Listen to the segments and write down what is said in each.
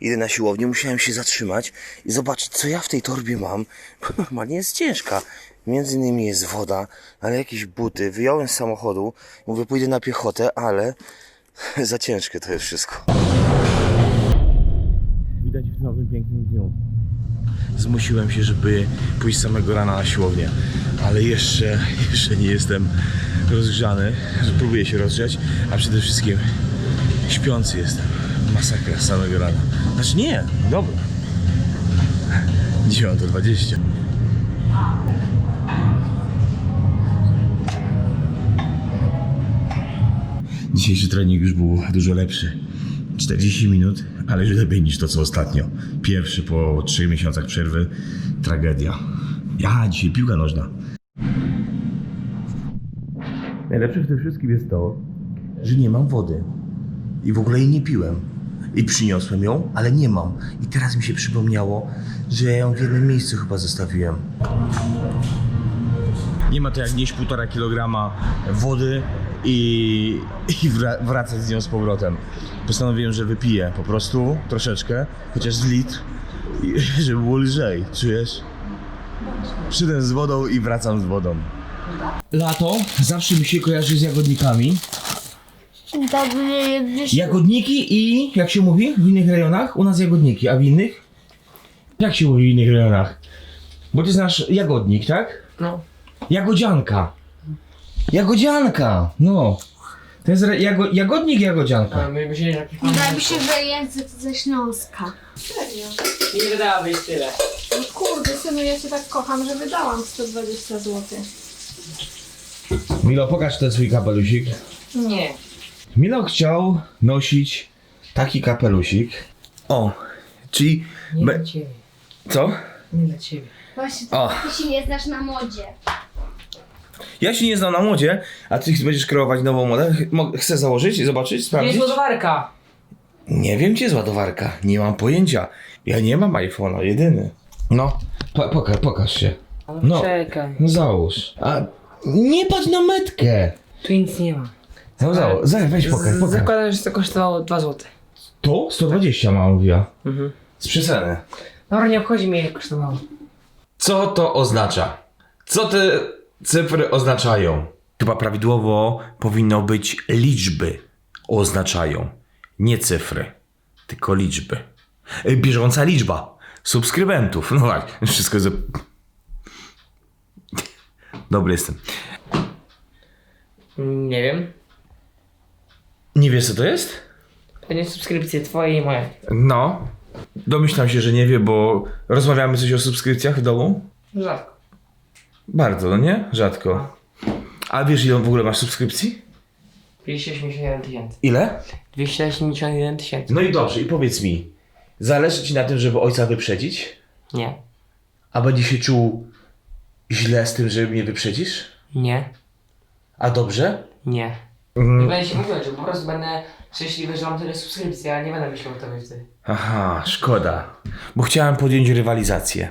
idę na siłownię, musiałem się zatrzymać i zobaczyć, co ja w tej torbie mam. Bo normalnie jest ciężka. Między innymi jest woda, ale jakieś buty. Wyjąłem z samochodu. Mówię, pójdę na piechotę, ale za ciężkie to jest wszystko. Widać w nowym pięknym dniu. Zmusiłem się, żeby pójść samego rana na siłownię, ale jeszcze, jeszcze nie jestem rozgrzany, że próbuję się rozgrzać, a przede wszystkim śpiący jestem. Masakra z samego rana. Znaczy nie, dobra. 9.20. Dzisiejszy trening już był dużo lepszy. 40 minut, ale już lepiej niż to co ostatnio. Pierwszy po 3 miesiącach przerwy tragedia. Ja, dzisiaj piłka nożna. Najlepsze w tym wszystkim jest to, że nie mam wody. I w ogóle jej nie piłem. I przyniosłem ją, ale nie mam. I teraz mi się przypomniało, że ja ją w jednym miejscu chyba zostawiłem. Nie ma to jak nieść półtora kilograma wody i, i wra- wracać z nią z powrotem. Postanowiłem, że wypiję po prostu troszeczkę, chociaż z litr, i, żeby było lżej, czujesz? Przyjdę z wodą i wracam z wodą. Lato zawsze mi się kojarzy z jagodnikami. Jagodniki i, jak się mówi w innych rejonach? U nas jagodniki, a w innych? Jak się mówi w innych rejonach? Bo ty znasz jagodnik, tak? No. Jagodzianka. Jagodzianka, no. To jest re- jago- jagodnik, jagodzianka. A my myśleli, że jakiś pan... Wydaje mi się, że język ze Śląska. Nie wydałabyś tyle. No kurde, synu, ja cię tak kocham, że wydałam 120 zł. Milo, pokaż ten swój kapelusik. Nie. Milo chciał nosić taki kapelusik. O, czyli... Nie Be- dla ciebie. Co? Nie dla ciebie. Właśnie, O. ty się nie znasz na modzie. Ja się nie znam na modzie, a ty będziesz kreować nową modę. Ch- mo- Chcę założyć i zobaczyć, sprawdzić? jest ładowarka. Nie wiem, gdzie jest ładowarka. Nie mam pojęcia. Ja nie mam iPhone'a, jedyny. No, po, poka- pokaż się. No. czekaj. No załóż. A nie patrz na metkę. Tu nic nie ma. No załóż, Zaj, weź pokaż, pokaż. Zakładam, że to kosztowało 2 zł. To? 120 mama mówiła. Mhm. Z przesady. Dobra, nie obchodzi mnie ile kosztowało. Co to oznacza? Co te cyfry oznaczają? Chyba prawidłowo powinno być liczby oznaczają. Nie cyfry, tylko liczby. Y, Bieżąca liczba subskrybentów. No tak, wszystko jest... Dobry jestem. Nie wiem. Nie wiesz co to jest? Pewnie subskrypcje twoje i moje. No. Domyślam się, że nie wie, bo rozmawiamy coś o subskrypcjach w domu. Rzadko. Bardzo, no nie? Rzadko. A wiesz ile w ogóle masz subskrypcji? 281 tysięcy. Ile? 281 tysięcy. No i dobrze, i powiedz mi, zależy ci na tym, żeby ojca wyprzedzić? Nie. A będzie się czuł źle z tym, że mnie wyprzedzisz? Nie. A dobrze? Nie. Mm. Nie będę się mówił, że po prostu będę szczęśliwy, że mam tyle subskrypcji, ale nie będę myślał o tobie wtedy. Aha, szkoda, bo chciałem podjąć rywalizację.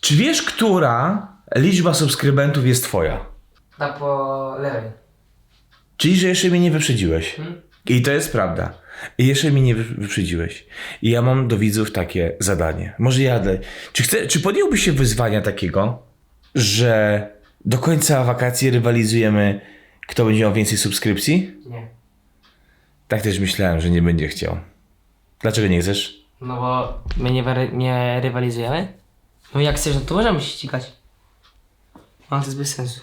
Czy wiesz, która liczba subskrybentów jest twoja? Tak po lewej. Czyli, że jeszcze mnie nie wyprzedziłeś. Hmm? I to jest prawda. I jeszcze mnie nie wy- wyprzedziłeś. I ja mam do widzów takie zadanie. Może jadę. Czy, chcę, czy podjąłbyś się wyzwania takiego, że do końca wakacji rywalizujemy, kto będzie miał więcej subskrypcji? Nie. Tak też myślałem, że nie będzie chciał. Dlaczego nie chcesz? No bo my nie, wary- nie rywalizujemy? No jak chcesz, no to możemy się ścigać. No to jest bez sensu.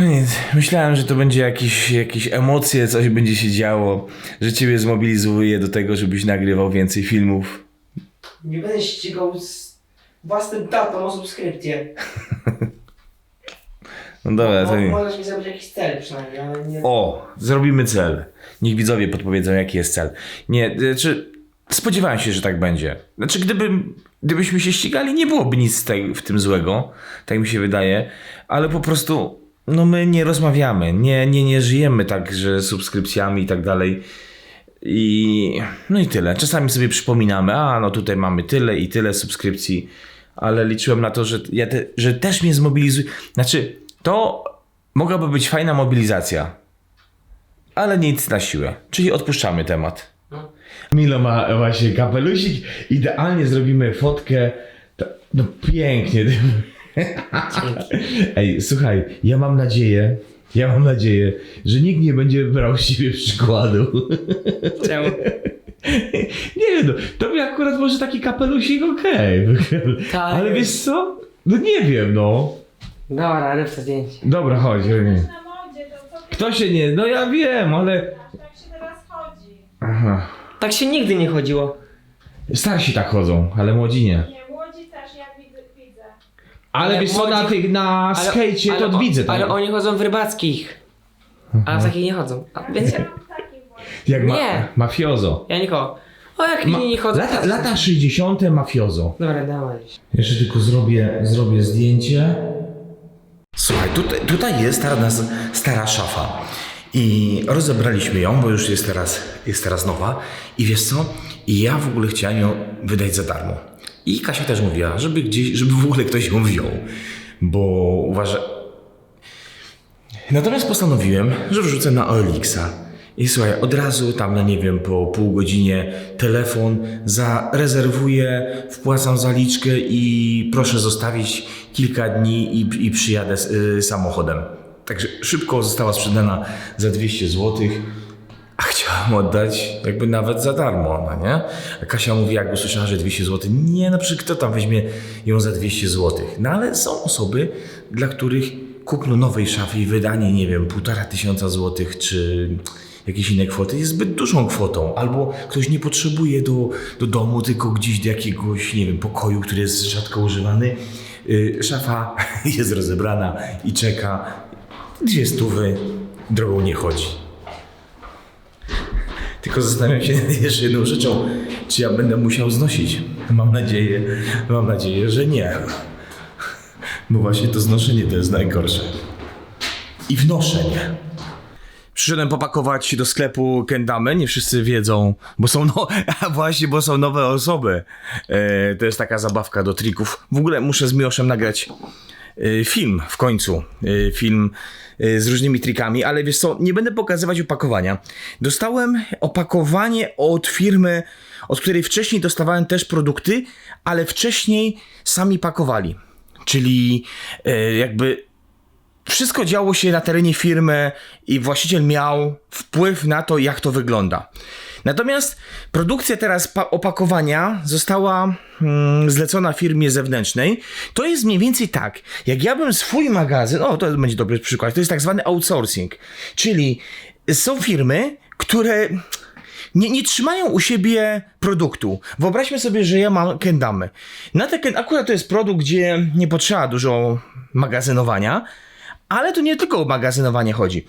Nie, myślałem, że to będzie jakieś, jakieś emocje, coś będzie się działo, że ciebie zmobilizuje do tego, żebyś nagrywał więcej filmów. Nie będę ścigał z własnym tatą o subskrypcję. No dobra, to nie. Możesz mi zrobić jakiś cel przynajmniej, ale nie... O, zrobimy cel. Niech widzowie podpowiedzą, jaki jest cel. Nie, znaczy, spodziewałem się, że tak będzie. Znaczy, gdybym, gdybyśmy się ścigali, nie byłoby nic z tej, w tym złego, tak mi się wydaje, ale po prostu, no my nie rozmawiamy, nie, nie, nie żyjemy tak, że subskrypcjami i tak dalej. I no i tyle. Czasami sobie przypominamy, a no tutaj mamy tyle i tyle subskrypcji, ale liczyłem na to, że, ja te, że też mnie zmobilizuje. Znaczy, to mogłaby być fajna mobilizacja, ale nic na siłę. Czyli odpuszczamy temat. No. Milo ma właśnie kapelusik. Idealnie zrobimy fotkę. No pięknie. Ej, słuchaj, ja mam nadzieję, ja mam nadzieję, że nikt nie będzie brał z siebie przykładu. Czemu? Nie wiem, no, to mi akurat może taki kapelusik okej. Tak. Ale wiesz co? No nie wiem, no. Dobra, rób to zdjęcie. Dobra, chodź. chodź. Na modzie, to co ty Kto się nie... No ja wiem, ale... tak się teraz chodzi? Aha. Tak się nigdy nie chodziło. Starsi tak chodzą, ale młodzi nie. Nie, młodzi też, jak widzę. widzę. Ale Ale wiesz co, na młodzi- tych, na skejcie to o- widzę tak. Ale oni chodzą w rybackich. A w takich nie chodzą. A, więc ja, Mam takich właśnie. Jak ma, Nie. mafiozo. ja nikogo. O, jak Ma, inni nie chodzą. lata, to- lata 60. mafiozo. Dobra, dawaj. Jeszcze tylko zrobię, zrobię zdjęcie. Słuchaj, tutaj, tutaj jest stara, nas- stara szafa. I rozebraliśmy ją, bo już jest teraz, jest teraz nowa. I wiesz co? I ja w ogóle chciałem ją wydać za darmo. I Kasia też mówiła, żeby gdzieś, żeby w ogóle ktoś ją wziął. Bo uważa... Natomiast postanowiłem, że wrzucę na OLX-a. I słuchaj, od razu tam, no nie wiem, po pół godzinie telefon, zarezerwuję, wpłacam zaliczkę i proszę zostawić kilka dni i, i przyjadę z, y, samochodem. Także szybko została sprzedana za 200 zł, a chciałam oddać jakby nawet za darmo, no nie? A Kasia mówi, jak usłyszała, że 200 zł, nie, no przecież kto tam weźmie ją za 200 zł? No ale są osoby, dla których kupno nowej szafy i wydanie, nie wiem, półtora tysiąca złotych, czy jakieś inne kwoty jest zbyt dużą kwotą. Albo ktoś nie potrzebuje do, do domu, tylko gdzieś do jakiegoś, nie wiem, pokoju, który jest rzadko używany. Yy, szafa jest rozebrana i czeka. Dwie stówy, drogą nie chodzi. Tylko zastanawiam się jeszcze jedną rzeczą, czy ja będę musiał znosić. Mam nadzieję, mam nadzieję, że nie. Bo właśnie to znoszenie to jest najgorsze. I wnoszenie. Przyszedłem popakować do sklepu Kendamy, nie wszyscy wiedzą, bo są no, właśnie, bo są nowe osoby. E, to jest taka zabawka do trików. W ogóle muszę z Miłoszem nagrać e, film w końcu. E, film e, z różnymi trikami, ale wiesz co, nie będę pokazywać opakowania. Dostałem opakowanie od firmy, od której wcześniej dostawałem też produkty, ale wcześniej sami pakowali. Czyli e, jakby wszystko działo się na terenie firmy i właściciel miał wpływ na to, jak to wygląda. Natomiast produkcja teraz pa- opakowania została mm, zlecona firmie zewnętrznej. To jest mniej więcej tak, jak ja bym swój magazyn, o to będzie dobry przykład, to jest tak zwany outsourcing, czyli są firmy, które nie, nie trzymają u siebie produktu. Wyobraźmy sobie, że ja mam kendamy. Na te akurat to jest produkt, gdzie nie potrzeba dużo magazynowania, ale tu nie tylko o magazynowanie chodzi.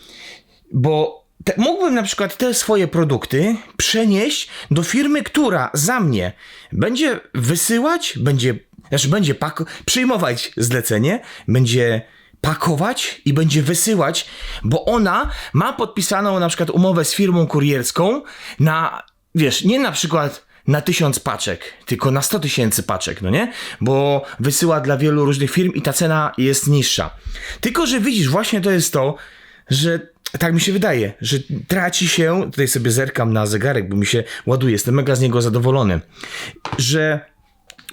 Bo te, mógłbym na przykład te swoje produkty przenieść do firmy, która za mnie będzie wysyłać, będzie, znaczy będzie pako- przyjmować zlecenie, będzie pakować i będzie wysyłać, bo ona ma podpisaną na przykład umowę z firmą kurierską na, wiesz, nie na przykład na tysiąc paczek, tylko na 100 tysięcy paczek, no nie? Bo wysyła dla wielu różnych firm i ta cena jest niższa. Tylko, że widzisz, właśnie to jest to, że tak mi się wydaje, że traci się, tutaj sobie zerkam na zegarek, bo mi się ładuje, jestem mega z niego zadowolony, że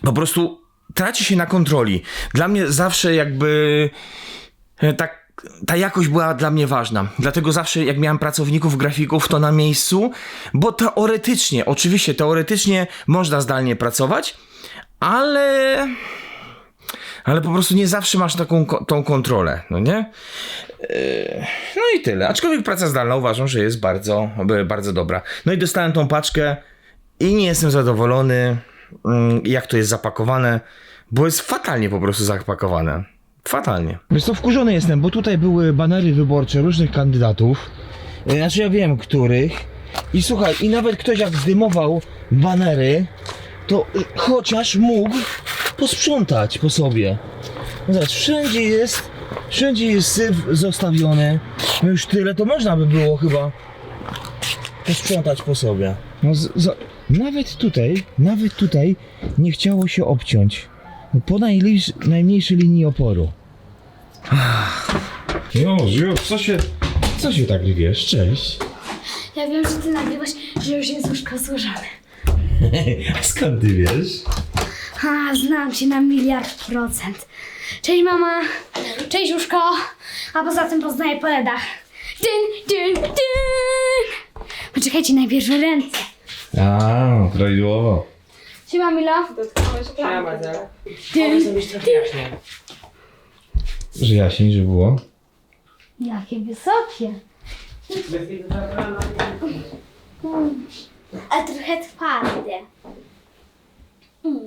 po prostu traci się na kontroli. Dla mnie zawsze jakby e, tak ta jakość była dla mnie ważna. Dlatego zawsze jak miałem pracowników, grafików, to na miejscu, bo teoretycznie, oczywiście teoretycznie można zdalnie pracować, ale ale po prostu nie zawsze masz taką tą kontrolę, no nie? Yy, No i tyle. Aczkolwiek praca zdalna uważam, że jest bardzo, bardzo dobra. No i dostałem tą paczkę i nie jestem zadowolony, mm, jak to jest zapakowane, bo jest fatalnie po prostu zapakowane. Fatalnie. Wiesz co, wkurzony jestem, bo tutaj były banery wyborcze różnych kandydatów. Yy, Znaczy ja wiem, których. I słuchaj, i nawet ktoś jak zdymował banery, to chociaż mógł posprzątać po sobie. No Zobacz, wszędzie jest, wszędzie jest syf zostawiony. No już tyle to można by było chyba posprzątać po sobie. No z, z, nawet tutaj, nawet tutaj nie chciało się obciąć. Po najmniejszej linii oporu. Już, już, co się, co się tak wiesz? Cześć. Ja wiem, że ty nagrywasz, że już jest łóżko złożone. A skąd ty wiesz? Ha, znam cię na miliard procent. Cześć mama, cześć Juszko, a poza tym poznaję po ledach. Dyn, dyn, dyn. Poczekajcie, najpierw ręce. A, prawidłowo. Siema Milo. Dotknąłeś. Dyn, jaśniej. Że jaśniej, że było. Jakie wysokie. A trochę twarde. Mm.